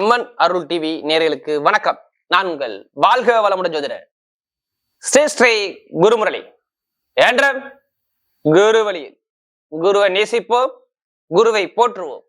அம்மன் அருள் TV நேயர்களுக்கு வணக்கம். நான் உங்கள் வாழ்க வளமுடன் ஜோதிடர். ஸ்ரீ ஸ்ரீ குருமுரளி. என்ற குரு வழியில் குருவை நேசிப்போம் குருவை போற்றுவோம்.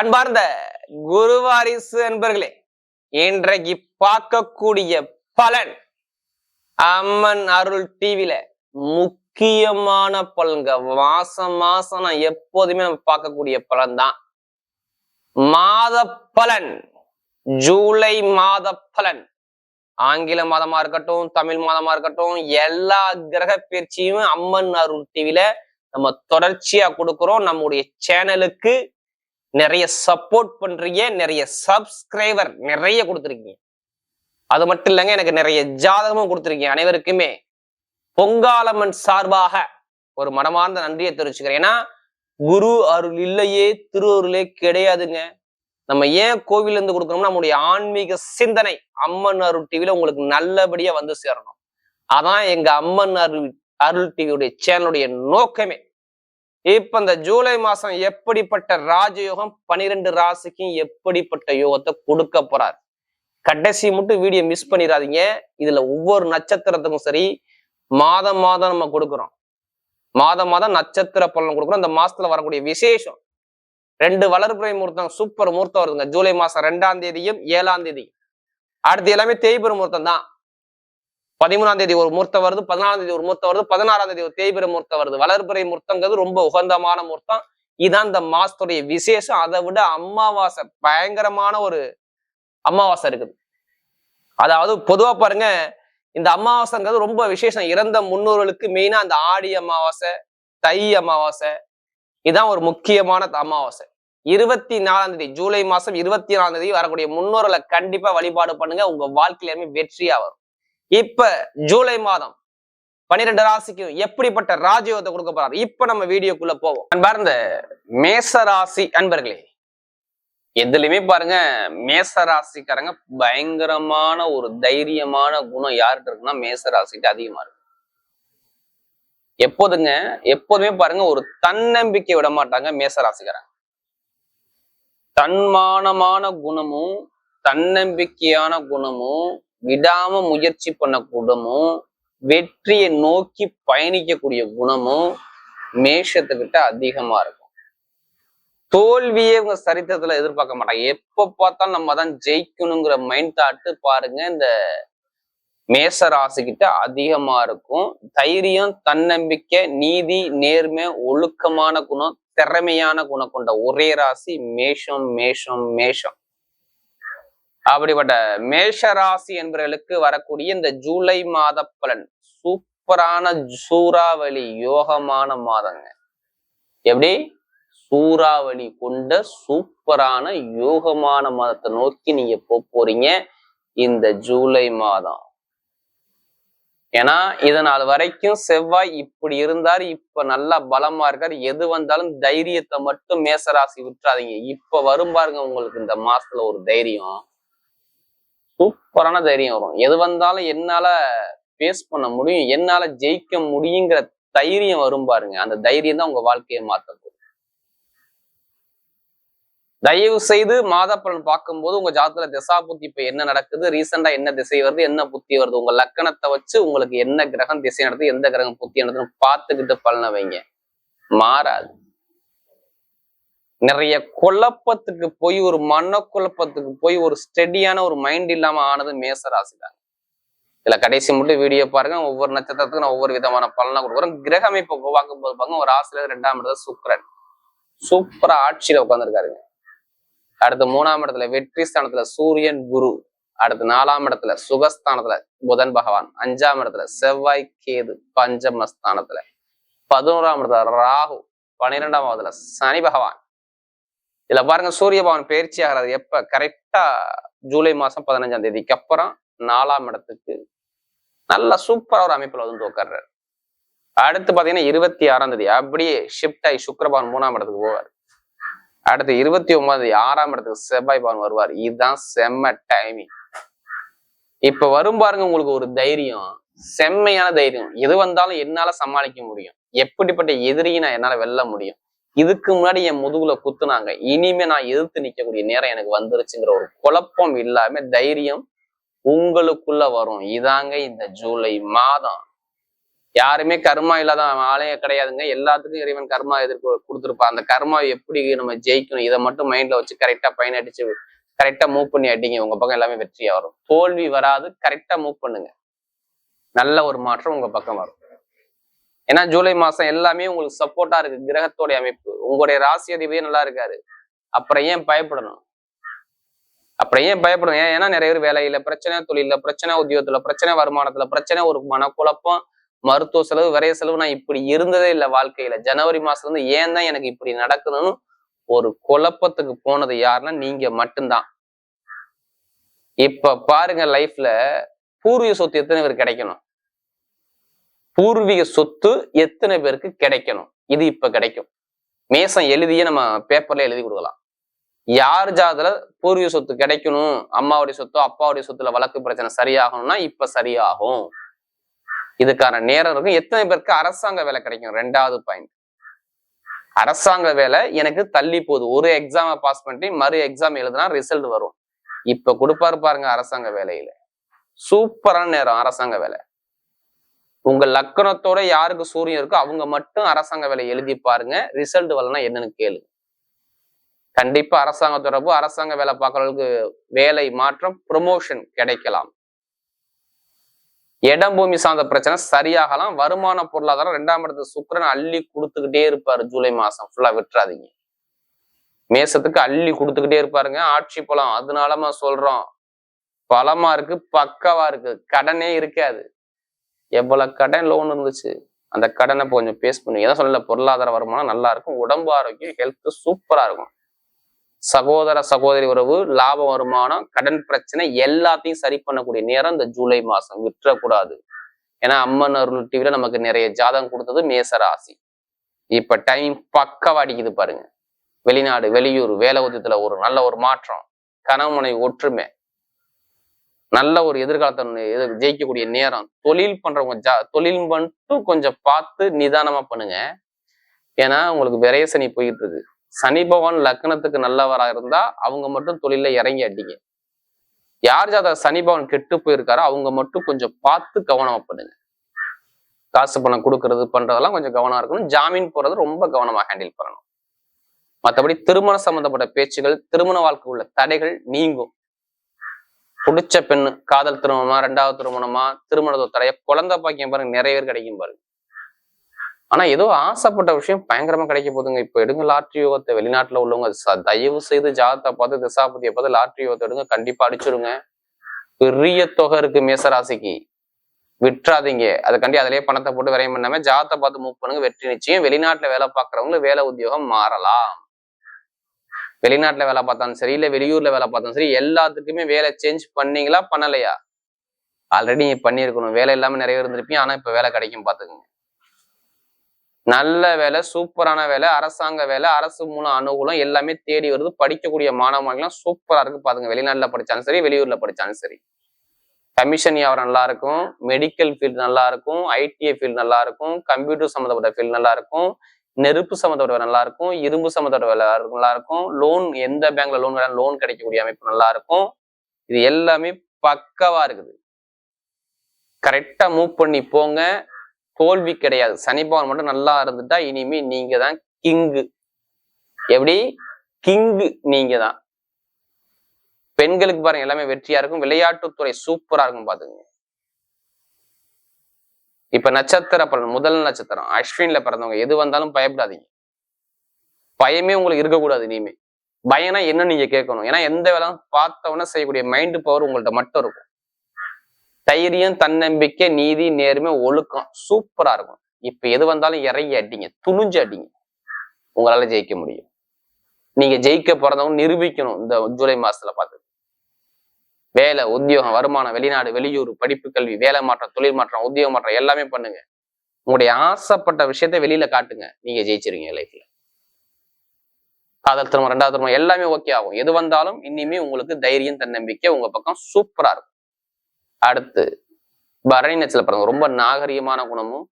அன்பார்ந்த குருவாரிசு அன்பர்களே இன்றைக்கு பார்க்கக்கூடிய பலன் அம்மன் அருள் டிவில முக்கியமான பலன்க மாசம் மாசம் நான் எப்போதுமே நம்ம பார்க்கக்கூடிய பலன் தான் மாத பலன். ஜூலை மாத பலன். ஆங்கில மாதமா இருக்கட்டும் தமிழ் மாதமா இருக்கட்டும் எல்லா கிரக பயிற்சியும் அம்மன் அருள் டிவில நம்ம தொடர்ச்சியா கொடுக்குறோம். நம்முடைய சேனலுக்கு நிறைய சப்போர்ட் பண்றீங்க நிறைய சப்ஸ்கிரைபர் நிறைய கொடுத்துருக்கீங்க. அது மட்டும் இல்லைங்க எனக்கு நிறைய ஜாதகமும் கொடுத்துருக்கீங்க. அனைவருக்குமே பொங்காலம்மன் சார்பாக ஒரு மனமார்ந்த நன்றியை தெரிவிச்சுக்கிறேன். ஏன்னா குரு அருள் இல்லையே திரு அருளே கிடையாதுங்க. நம்ம ஏன் கோவில்ல இருந்து கொடுக்கணும்னா நம்முடைய ஆன்மீக சிந்தனை அம்மன் அருள் டிவில உங்களுக்கு நல்லபடியா வந்து சேரணும். அதான் எங்க அம்மன் அருள் அருள் டிவியுடைய சேனலுடைய நோக்கமே. இப்ப இந்த ஜூலை மாசம் எப்படிப்பட்ட ராஜயோகம் பனிரெண்டு ராசிக்கும் எப்படிப்பட்ட யோகத்தை கொடுக்க போறார்? கடைசி மட்டும் வீடியோ மிஸ் பண்ணிடாதீங்க. இதுல ஒவ்வொரு நட்சத்திரத்துக்கும் சரி மாதம் மாதம் நம்ம கொடுக்குறோம். மாதம் மாதம் நட்சத்திர பலன் கொடுக்குறோம். இந்த மாசத்துல வரக்கூடிய விசேஷம். ரெண்டு வளர்ப்புறை முகூர்த்தம் சூப்பர் முகூர்த்தம் வருதுங்க. ஜூலை மாசம் ரெண்டாம் தேதியும் ஏழாம் தேதி அடுத்து எல்லாமே தேய்பிர முகூர்த்தம் தான். பதிமூணாம் தேதி ஒரு முகூர்த்தம் வருது பதினாலாம் தேதி ஒரு முகூர்த்தம் வருது பதினாறாம் தேதி ஒரு தேய்பிர முகூர்த்தம் வருது. வளர்ப்புறை முகூர்த்தங்கிறது ரொம்ப உகந்தமான முகூர்த்தம். இதான் இந்த மாசத்துடைய விசேஷம். அதை விட அமாவாசை பயங்கரமான ஒரு அமாவாசை இருக்குது. அதாவது பொதுவா பாருங்க இந்த அமாவாசைங்கிறது ரொம்ப விசேஷம். இறந்த முன்னோர்களுக்கு மெயினா அந்த ஆடி அமாவாசை தை அமாவாசை இதுதான் ஒரு முக்கியமான அமாவாசை. இருபத்தி நாலாம் தேதி ஜூலை மாசம் இருபத்தி நாலாம் தேதி வரக்கூடிய முன்னோர்களை கண்டிப்பா வழிபாடு பண்ணுங்க. உங்க வாழ்க்கையிலுமே வெற்றியா வரும். இப்ப ஜூலை மாதம் பன்னிரெண்டு ராசிக்கும் எப்படிப்பட்ட ராஜயோகத்தை கொடுக்க போறாரு? இப்ப நம்ம வீடியோக்குள்ள போவோம். அன்பார்ந்த மேச ராசி அன்பர்களே எதுலையுமே பாருங்க மேச ராசிக்காரங்க பயங்கரமான ஒரு தைரியமான குணம் யார்கிட்ட இருக்குன்னா மேச ராசிட்டு அதிகமா இருக்கு. எப்போதுங்க எப்போதுமே பாருங்க ஒரு தன்னம்பிக்கை விட மாட்டாங்க மேசராசிக்காரங்க. தன்மானமான குணமும் தன்னம்பிக்கையான குணமும் விடாம முயற்சி பண்ண குணமும் வெற்றியை நோக்கி பயணிக்கக்கூடிய குணமும் மேஷத்துக்கிட்ட அதிகமா இருக்கும். தோல்வியே இவங்க சரித்திரத்துல எதிர்பார்க்க மாட்டாங்க. எப்ப பார்த்தாலும் நம்ம தான் ஜெயிக்கணுங்கிற மைண்ட் தாட்டு பாருங்க இந்த மேச ராசிக்கிட்ட அதிகமா இருக்கும். தைரியம் தன்னம்பிக்கை நீதி நேர்மை ஒழுக்கமான குணம் திறமையான குணம் கொண்ட ஒரே ராசி மேஷம் மேஷம் மேஷம். அப்படிப்பட்ட மேஷ ராசி என்பவர்களுக்கு வரக்கூடிய இந்த ஜூலை மாத பலன். சூப்பரான சூறாவளி யோகமான மாதங்க. எப்படி? சூறாவளி கொண்ட சூப்பரான யோகமான மாதத்தை நோக்கி நீங்க போக போறீங்க. இந்த ஜூலை மாதம். ஏன்னா இதனால் வரைக்கும் செவ்வாய் இப்படி இருந்தாரு இப்ப நல்லா பலமா இருக்காரு. எது வந்தாலும் தைரியத்தை மட்டும் மேசராசி விட்டுறாதீங்க. இப்ப வரும் பாருங்க உங்களுக்கு இந்த மாசத்துல ஒரு தைரியம். சூப்பரான தைரியம் வரும். எது வந்தாலும் என்னால ஃபேஸ் பண்ண முடியும். என்னால ஜெயிக்க முடியுங்கிற தைரியம் வரும் பாருங்க. அந்த தைரியம் தான் உங்க வாழ்க்கையை மாத்த தயவு செய்து மாத பலன் பார்க்கும்போது உங்க ஜாதத்துல திசா புத்தி இப்ப என்ன நடக்குது? ரீசெண்டா என்ன திசை வருது? என்ன புத்தி வருது? உங்க லக்கணத்தை வச்சு உங்களுக்கு என்ன கிரகம் திசை நடக்குது? எந்த கிரகம் புத்தி நடக்குதுன்னு பார்த்துக்கிட்டு பலனை வைங்க. மாறாது. நிறைய குழப்பத்துக்கு போய் ஒரு மனக்குழப்பத்துக்கு போய் ஒரு ஸ்டெடியான ஒரு மைண்ட் இல்லாம ஆனது மேசராசிதாங்க இதுல கடைசி மட்டும் வீடியோ பாருங்க. ஒவ்வொரு நட்சத்திரத்துக்கும் நான் ஒவ்வொரு விதமான பலனை கொடுக்குறேன். இப்போ உருவாக்கும் போது பாருங்க ஒரு ஆசிரியர் ரெண்டாம் இடத்துல சுக்கரன். சூப்பரா ஆட்சியில உட்காந்துருக்காருங்க அடுத்து மூணாம் இடத்துல வெற்றி ஸ்தானத்துல சூரியன் குரு. அடுத்து நாலாம் இடத்துல சுகஸ்தானத்துல புதன் பகவான். அஞ்சாம் இடத்துல செவ்வாய் கேது பஞ்சமஸ்தானத்துல. பதினோராம் இடத்துல ராகு. பன்னிரெண்டாம் இடத்துல சனி பகவான். இதுல பாருங்க சூரிய பகவான் பயிற்சி ஆகிறது எப்ப? கரெக்டா ஜூலை மாசம் பதினஞ்சாம் தேதிக்கு அப்புறம் நாலாம் இடத்துக்கு நல்ல சூப்பரா ஒரு அமைப்புல வந்து உட்கார்றாரு அடுத்து பாத்தீங்கன்னா இருபத்தி ஆறாம் தேதி அப்படியே ஷிஃப்ட் ஆகி சுக்கரபவன் மூணாம் இடத்துக்கு போவார். அடுத்து இருபத்தி ஒன்பது ஆறாம் இடத்துக்கு செவ்வாய் பவன் வருவார். இதுதான் செம்ம டைமிங் இப்ப வரும் பாருங்க உங்களுக்கு ஒரு தைரியம். செம்மையான தைரியம். எது வந்தாலும் என்னால சமாளிக்க முடியும். எப்படிப்பட்ட எதிரியை நான் என்னால வெல்ல முடியும்? இதுக்கு முன்னாடி என் முதுகுல குத்துனாங்க. இனிமே நான் எதிர்த்து நிக்கக்கூடிய நேரம் எனக்கு வந்துருச்சுங்கிற ஒரு குழப்பம் இல்லாம தைரியம் உங்களுக்குள்ள வரும். இதாங்க இந்த ஜூலை மாதம். யாருமே கர்மா இல்லாத ஆலயம் கிடையாதுங்க. எல்லாத்துக்கும் இறைவன் கர்மா எதிர்ப்பு கொடுத்துருப்பான் அந்த கர்மா எப்படி நம்ம ஜெயிக்கணும்? இதை மட்டும் மைண்ட்ல வச்சு கரெக்டா பயனடிச்சு கரெக்டா மூவ் பண்ணி அடிங்க. உங்க பக்கம் எல்லாமே வெற்றியா வரும். தோல்வி வராது கரெக்டா மூவ் பண்ணுங்க. நல்ல ஒரு மாற்றம் உங்க பக்கம் வரும். ஏன்னா ஜூலை மாசம் எல்லாமே உங்களுக்கு சப்போர்ட்டா இருக்கு. கிரகத்தோட அமைப்பு. உங்களுடைய ராசி அதிபதியே நல்லா இருக்காரு. அப்புறம் ஏன் பயப்படணும்? அப்புறம் ஏன் பயப்படணும்? ஏன் ஏன்னா நிறைய பேர் வேலையில பிரச்சனை தொழில பிரச்சனை உத்தியோகத்துல பிரச்சனை வருமானத்துல பிரச்சனை ஒரு மனக்குழப்பம். மருத்துவ செலவு விரைய செலவு நான் இப்படி இருந்ததே இல்லை வாழ்க்கையில. ஜனவரி மாசத்துல இருந்து ஏன் தான் எனக்கு இப்படி நடக்கணும்னு ஒரு குழப்பத்துக்கு போனது யாருன்னா நீங்க மட்டும்தான். இப்ப பாருங்க லைஃப்ல பூர்வீக சொத்து எத்தனை பேர் கிடைக்கணும்? பூர்வீக சொத்து எத்தனை பேருக்கு கிடைக்கணும்? இது இப்ப கிடைக்கும். மேசம் எழுதியே நம்ம பேப்பர்ல எழுதி கொடுக்கலாம். யார் ஜாதல பூர்வீக சொத்து கிடைக்கணும்? அம்மாவுடைய சொத்தோ அப்பாவுடைய சொத்துல வழக்கு பிரச்சனை சரியாகணும்னா இப்ப சரியாகும். இதுக்கான நேரம் இருக்கும். எத்தனை பேருக்கு அரசாங்க வேலை கிடைக்கும்? ரெண்டாவது பாயிண்ட் அரசாங்க வேலை எனக்கு தள்ளி போகுது. ஒரு எக்ஸாமை பாஸ் பண்ணி மறு எக்ஸாம் எழுதுனா ரிசல்ட் வரும். இப்ப கொடுப்பாரு பாருங்க அரசாங்க வேலையில. சூப்பரான நேரம் அரசாங்க வேலை. உங்க லக்கணத்தோட யாருக்கு சூரியன் இருக்கோ அவங்க மட்டும் அரசாங்க வேலை எழுதி பாருங்க. ரிசல்ட் வரலன்னா என்னன்னு கேளு கண்டிப்பா அரசாங்க தொடர்பு அரசாங்க வேலை பார்க்கறவங்களுக்கு வேலை மாற்றம் ப்ரொமோஷன் கிடைக்கலாம். இடம் பூமி சார்ந்த பிரச்சனை சரியாகலாம். வருமான பொருளாதாரம் ரெண்டாம் இடத்து சுக்கரன் அள்ளி கொடுத்துக்கிட்டே இருப்பாரு ஜூலை மாசம். ஃபுல்லா விட்டுறாதீங்க. மேசத்துக்கு அள்ளி கொடுத்துக்கிட்டே இருப்பாருங்க. ஆட்சி பலம் அதனாலமா சொல்றோம். பலமா இருக்கு பக்கவா இருக்கு. கடனே இருக்காது. எவ்வளவு கடன் லோன் இருந்துச்சு. அந்த கடனை கொஞ்சம் பேஸ் பண்ணி ஏதாவது சொல்லல பொருளாதார வருமானம் நல்லா இருக்கும். உடம்பு ஆரோக்கியம் ஹெல்த் சூப்பரா இருக்கும். சகோதர சகோதரி உறவு லாப வருமானம் கடன் பிரச்சனை எல்லாத்தையும் சரி பண்ணக்கூடிய நேரம் இந்த ஜூலை மாசம் விட்டுறக்கூடாது. ஏன்னா அம்மன் அருள் டிவில நமக்கு நிறைய ஜாதகம் கொடுத்தது மேச ராசி. இப்ப டைம் பக்கவா அடிக்குது பாருங்க. வெளிநாடு வெளியூர் வேலை உதயத்துல ஒரு நல்ல ஒரு மாற்றம். கணவனை ஒற்றுமை. நல்ல ஒரு எதிர்காலத்தை எதிர் ஜெயிக்கக்கூடிய நேரம். தொழில் பண்றவங்க ஜா தொழில் மட்டும் கொஞ்சம் பார்த்து நிதானமா பண்ணுங்க. ஏன்னா உங்களுக்கு விரைய சனி போயிட்டு இருக்கு. சனி பகவான் லக்னத்துக்கு நல்லவரா இருந்தா அவங்க மட்டும் தொழில இறங்கி அடிங்க. யார் ஜாதக சனி பகவான் கெட்டு போயிருக்காரோ அவங்க மட்டும் கொஞ்சம் பார்த்து கவனமா பண்ணுங்க. காசு பணம் கொடுக்கறது பண்றதெல்லாம் கொஞ்சம் கவனமா இருக்கணும். ஜாமீன் போறது ரொம்ப கவனமா ஹேண்டில் பண்ணணும். மற்றபடி திருமணம் சம்பந்தப்பட்ட பேச்சுகள் திருமண வாழ்க்கை உள்ள தடைகள் நீங்கும். பிடிச்ச பெண்ணு காதல் திருமணமா ரெண்டாவது திருமணமா திருமணத்தோ தடைய குழந்தை பாக்கியம் பாருங்க நிறைய பேர் கிடைக்கும் பாருங்க. ஆனா ஏதோ ஆசைப்பட்ட விஷயம் பயங்கரமா கிடைக்க போதுங்க இப்ப எடுங்க லாட்ரி யோகத்தை வெளிநாட்டுல உள்ளவங்க தயவு செய்து ஜாதத்தை பார்த்து திசாபதியை பார்த்து லாட்ரி யோகத்தை எடுங்க கண்டிப்பா அடிச்சிருங்க. பெரிய தொகை இருக்கு மேசராசிக்கு. விட்டுறாதீங்க. அதுக்காண்டி அதிலேயே பணத்தை போட்டு விரையம் பண்ணாம ஜாதத்தை பார்த்து மூவ் பண்ணுங்க வெற்றி நிச்சயம். வெளிநாட்டுல வேலை பார்க்கறவங்க வேலை உத்தியோகம் மாறலாம். வெளிநாட்டுல வேலை பார்த்தாலும் சரி இல்ல வெளியூர்ல வேலை பார்த்தாலும் சரி எல்லாத்துக்குமே வேலை சேஞ்ச் பண்ணீங்களா பண்ணலையா? ஆல்ரெடி பண்ணியிருக்கணும். வேலை இல்லாம நிறைய இருந்திருப்பீங்க ஆனா இப்ப வேலை கிடைக்கும் பாத்துக்கோங்க நல்ல வேலை சூப்பரான வேலை அரசாங்க வேலை அரசு மூலம் அனுகூலம் எல்லாமே தேடி வருது. படிக்கக்கூடிய மாணவ மாணவிகள்லாம் சூப்பரா இருக்கு பாருங்க. வெளிநாட்டுல படிச்சாலும் சரி வெளியூர்ல படிச்சாலும் சரி. கமிஷன் வியாபாரம் நல்லா இருக்கும். மெடிக்கல் ஃபீல்டு நல்லா இருக்கும். ஐடிஐ ஃபீல்டு நல்லா இருக்கும். கம்ப்யூட்டர் சம்மந்தப்பட்ட ஃபீல்டு நல்லா இருக்கும். நெருப்பு சம்மந்தப்பட்ட வேலை நல்லா இருக்கும். இரும்பு சம்மந்தப்பட்ட வேலை நல்லா இருக்கும். லோன் எந்த பேங்க்ல லோன் வேணாலும் லோன் கிடைக்கக்கூடிய அமைப்பு நல்லா இருக்கும். இது எல்லாமே பக்கவா இருக்குது. கரெக்டா மூவ் பண்ணி போங்க. தோல்வி கிடையாது. சனி பகவான் மட்டும் நல்லா இருந்துட்டா இனிமே நீங்க தான் கிங்கு எப்படி? கிங்கு நீங்க தான். பெண்களுக்கு பாருங்க எல்லாமே வெற்றியா இருக்கும். விளையாட்டுத்துறை சூப்பரா இருக்கும் பாத்துங்க. இப்ப நட்சத்திர பலன் முதல் நட்சத்திரம். அஸ்வின்ல பிறந்தவங்க எது வந்தாலும் பயப்படாதீங்க. பயமே உங்களுக்கு இருக்கக்கூடாது இனிமே. பயனா என்ன நீங்க கேட்கணும்? ஏன்னா எந்த வேலை பார்த்தவொன்னே செய்யக்கூடிய மைண்ட் பவர் உங்கள்ட்ட மட்டும் இருக்கும். தைரியம் தன்னம்பிக்கை நீதி நேர்மை ஒழுக்கம் சூப்பரா இருக்கும். இப்ப எது வந்தாலும் இறங்கி அடிங்க துணிஞ்சு அடிங்க. உங்களால ஜெயிக்க முடியும். நீங்க ஜெயிக்க பிறந்தவங்க நிரூபிக்கணும் இந்த ஜூலை மாசத்துல பார்த்து. வேலை உத்தியோகம் வருமானம் வெளிநாடு வெளியூர் படிப்பு கல்வி வேலை மாற்றம் தொழில் மாற்றம் உத்தியோக மாற்றம் எல்லாமே பண்ணுங்க. உங்களுடைய ஆசைப்பட்ட விஷயத்த வெளியில காட்டுங்க. நீங்க ஜெயிச்சிருவீங்க லைஃப்ல காதல் திருமணம் ரெண்டாவது திருமணம் எல்லாமே ஓகே ஆகும். எது வந்தாலும் இனிமே உங்களுக்கு தைரியம் தன்னம்பிக்கை உங்க பக்கம் சூப்பரா இருக்கும். அடுத்து பரணி நட்சத்திர பிறந்தவங்க ரொம்ப நாகரிகமான குணமும்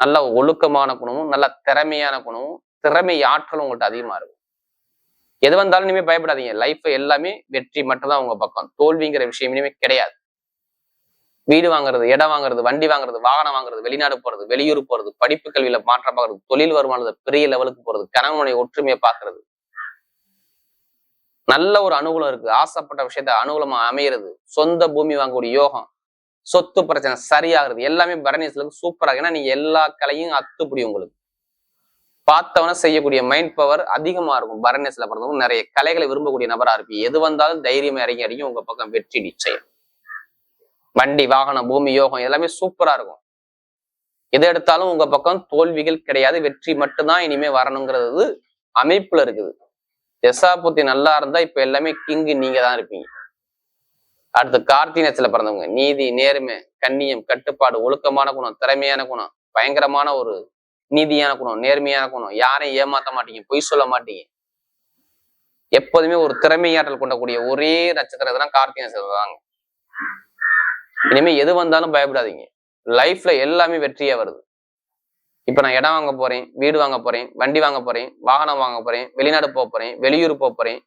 நல்ல ஒழுக்கமான குணமும் நல்ல திறமையான குணமும் திறமை ஆற்றலும் உங்கள்கிட்ட அதிகமா இருக்கும். எது வந்தாலும் இனிமே பயப்படாதீங்க. லைஃப் எல்லாமே வெற்றி மட்டும்தான் உங்க பக்கம். தோல்விங்கிற விஷயம் இனிமே கிடையாது. வீடு வாங்குறது இடம் வாங்குறது வண்டி வாங்குறது வாகனம் வாங்குறது வெளிநாடு போறது வெளியூர் போறது படிப்பு கல்வியில மாற்றம் பார்க்கறது தொழில் வருமானத்தை பெரிய லெவலுக்கு போறது கணவனுடைய ஒற்றுமையை பார்க்கறது நல்ல ஒரு அனுகூலம் இருக்கு. ஆசைப்பட்ட விஷயத்த அனுகூலமா அமையிறது. சொந்த பூமி வாங்கக்கூடிய யோகம். சொத்து பிரச்சனை சரியாகிறது. எல்லாமே பரணியத்துல சூப்பராக ஏன்னா நீங்க எல்லா கலையும் அத்துப்படி உங்களுக்கு. பார்த்தவன செய்யக்கூடிய மைண்ட் பவர் அதிகமா இருக்கும். பரணேசில பிறந்தவங்க நிறைய கலைகளை விரும்பக்கூடிய நபரா இருப்பீங்க. எது வந்தாலும் தைரியம் இறங்கி அடிக்கும் உங்க பக்கம் வெற்றி நிச்சயம். வண்டி வாகனம் பூமி யோகம் எல்லாமே சூப்பரா இருக்கும். எது எடுத்தாலும் உங்க பக்கம் தோல்விகள் கிடையாது. வெற்றி மட்டும்தான் இனிமே வரணுங்கிறது அமைப்புல இருக்குது. தெசாபுத்தி நல்லா இருந்தா இப்ப எல்லாமே கிங்கு நீங்க தான் இருப்பீங்க. அடுத்து கார்த்தினத்துல பிறந்தவங்க நீதி நேர்மை கண்ணியம் கட்டுப்பாடு ஒழுக்கமான குணம் திறமையான குணம் பயங்கரமான ஒரு நீதியான குணம் நேர்மையான குணம் யாரையும் ஏமாத்த மாட்டீங்க பொய் சொல்ல மாட்டீங்க. எப்போதுமே ஒரு திறமையாற்றல் கொண்டக்கூடிய ஒரே நட்சத்திரம் கார்த்திகை நட்சத்திரம் தாங்க. இனிமே எது வந்தாலும் பயப்படாதீங்க. லைஃப்ல எல்லாமே வெற்றியா வருது. இப்ப நான் இடம் வாங்க போறேன் வீடு வாங்க போறேன் வண்டி வாங்க போறேன் வாகனம் வாங்க போறேன் வெளிநாடு போக போறேன் வெளியூர் போக போறேன்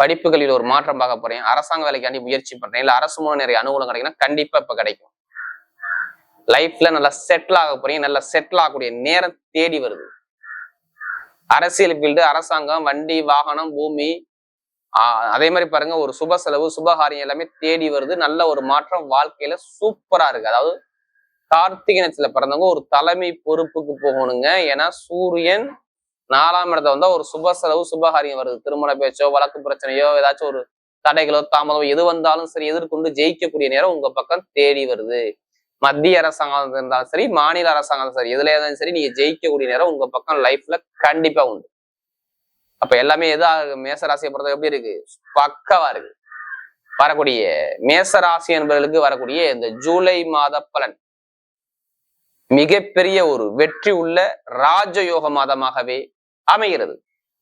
படிப்புகளில் ஒரு மாற்றம் பார்க்க போறேன் அரசாங்க வேலைக்காண்டி முயற்சி பண்றேன். இல்ல அரசு மூலம் நிறைய அனுகூலம் கிடைக்குன்னா கண்டிப்பா இப்ப கிடைக்கும். லைஃப்ல நல்லா செட்டில் ஆக போறீங்க நல்லா செட்டில் ஆகக்கூடிய நேரம் தேடி வருது. அரசியல் ஃபீல்டு அரசாங்கம் வண்டி வாகனம் பூமி ஆஹ் அதே மாதிரி பாருங்க ஒரு சுப செலவு சுபகாரியம் எல்லாமே தேடி வருது. நல்ல ஒரு மாற்றம் வாழ்க்கையில சூப்பரா இருக்கு. அதாவது கார்த்திகனத்துல பிறந்தவங்க ஒரு தலைமை பொறுப்புக்கு போகணுங்க. ஏன்னா சூரியன் நாலாம் இடத்துல வந்தா ஒரு சுப செலவு சுபகாரியம் வருது. திருமண பேச்சோ வழக்கு பிரச்சனையோ ஏதாச்சும் ஒரு தடைகளோ தாமதமோ எது வந்தாலும் சரி எதிர்கொண்டு ஜெயிக்கக்கூடிய நேரம் உங்க பக்கம் தேடி வருது. மத்திய அரசாங்கம் இருந்தாலும் சரி மாநில அரசாங்கம் சரி எதுல இருந்தாலும் சரி நீங்க ஜெயிக்கக்கூடிய நேரம் உங்க பக்கம் லைஃப்ல கண்டிப்பா உண்டு. அப்ப எல்லாமே எதா மேசராசியை பொறுத்த எப்படி இருக்கு? பக்கவா இருக்கு. வரக்கூடிய மேசராசி என்பவர்களுக்கு வரக்கூடிய இந்த ஜூலை மாத பலன். மிகப்பெரிய ஒரு வெற்றி உள்ள ராஜயோக மாதமாகவே அமைகிறது.